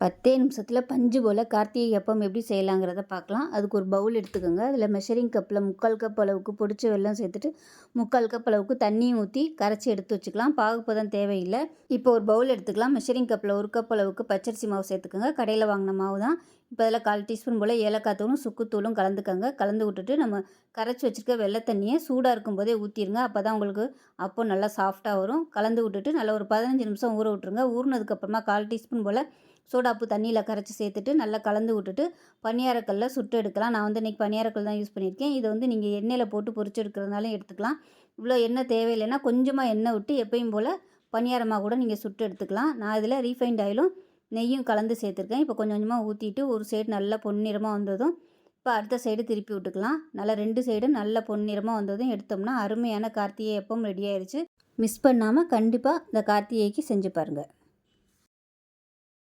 பத்தே நிமிஷத்தில் பஞ்சு போல் கார்த்திகை அப்பம் எப்படி செய்யலாங்கிறத பார்க்கலாம். அதுக்கு ஒரு பவுல் எடுத்துக்கோங்க. அதில் மெஷரிங் கப்பில் முக்கால் கப் அளவுக்கு பொடிச்ச வெள்ளம் சேர்த்துட்டு முக்கால் கப் அளவுக்கு தண்ணியும் ஊற்றி கரைச்சி எடுத்து வச்சுக்கலாம். பாகுப்பதம் தேவையில்லை. இப்போ ஒரு பவுல் எடுத்துக்கலாம். மெஷரிங் கப்பில் ஒரு கப் அளவுக்கு பச்சரிசி மாவு சேர்த்துக்கோங்க. கடையில் வாங்கின மாவு தான் இப்போ அதில் கால் டீஸ்பூன் போல் ஏலக்காய் தூளும் சுக்குத்தூளும் கலந்துக்கோங்க. கலந்து விட்டுட்டு நம்ம கரைச்சி வச்சுருக்க வெள்ளை தண்ணியை சூடாக இருக்கும்போதே ஊற்றிடுங்க அப்போ தான் உங்களுக்கு அப்போ நல்லா சாஃப்டாக வரும். கலந்து விட்டுட்டு நல்லா ஒரு பதினஞ்சு நிமிஷம் ஊற விட்ருங்க ஊறினதுக்கப்புறமா கால் டீஸ்பூன் போல் சோடாப்பு தண்ணியில் கரைச்சி சேர்த்துட்டு நல்லா கலந்து விட்டுட்டு பனியாரக்கல்லில் சுட்டு எடுக்கலாம். நான் வந்து இன்றைக்கி பனியாரக்கல் தான் யூஸ் பண்ணியிருக்கேன். இதை வந்து நீங்கள் எண்ணெயில் போட்டு பொரிச்சு எடுக்கிறதுனாலும் எடுத்துக்கலாம். இவ்வளோ எண்ணெய் தேவையில்லைன்னா கொஞ்சமாக எண்ணெய் விட்டு எப்பயும் போல் பனியாரமாக கூட நீங்கள் சுட்டு எடுத்துக்கலாம். நான் இதில் ரீஃபைண்ட் ஆயிலும் நெய்யும் கலந்து சேர்த்துருக்கேன். இப்போ கொஞ்சம் கொஞ்சமாக ஊற்றிட்டு ஒரு சைடு நல்லா பொன்னிறமாக வந்ததும் இப்போ அடுத்த சைடு திருப்பி விட்டுக்கலாம். நல்லா ரெண்டு சைடும் நல்ல பொன்னிறமாக வந்ததும் எடுத்தோம்னா அருமையான கார்த்திகை எப்பவும் ரெடி ஆயிடுச்சு மிஸ் பண்ணாமல் கண்டிப்பாக இந்த கார்த்திகைக்கு செஞ்சு பாருங்கள்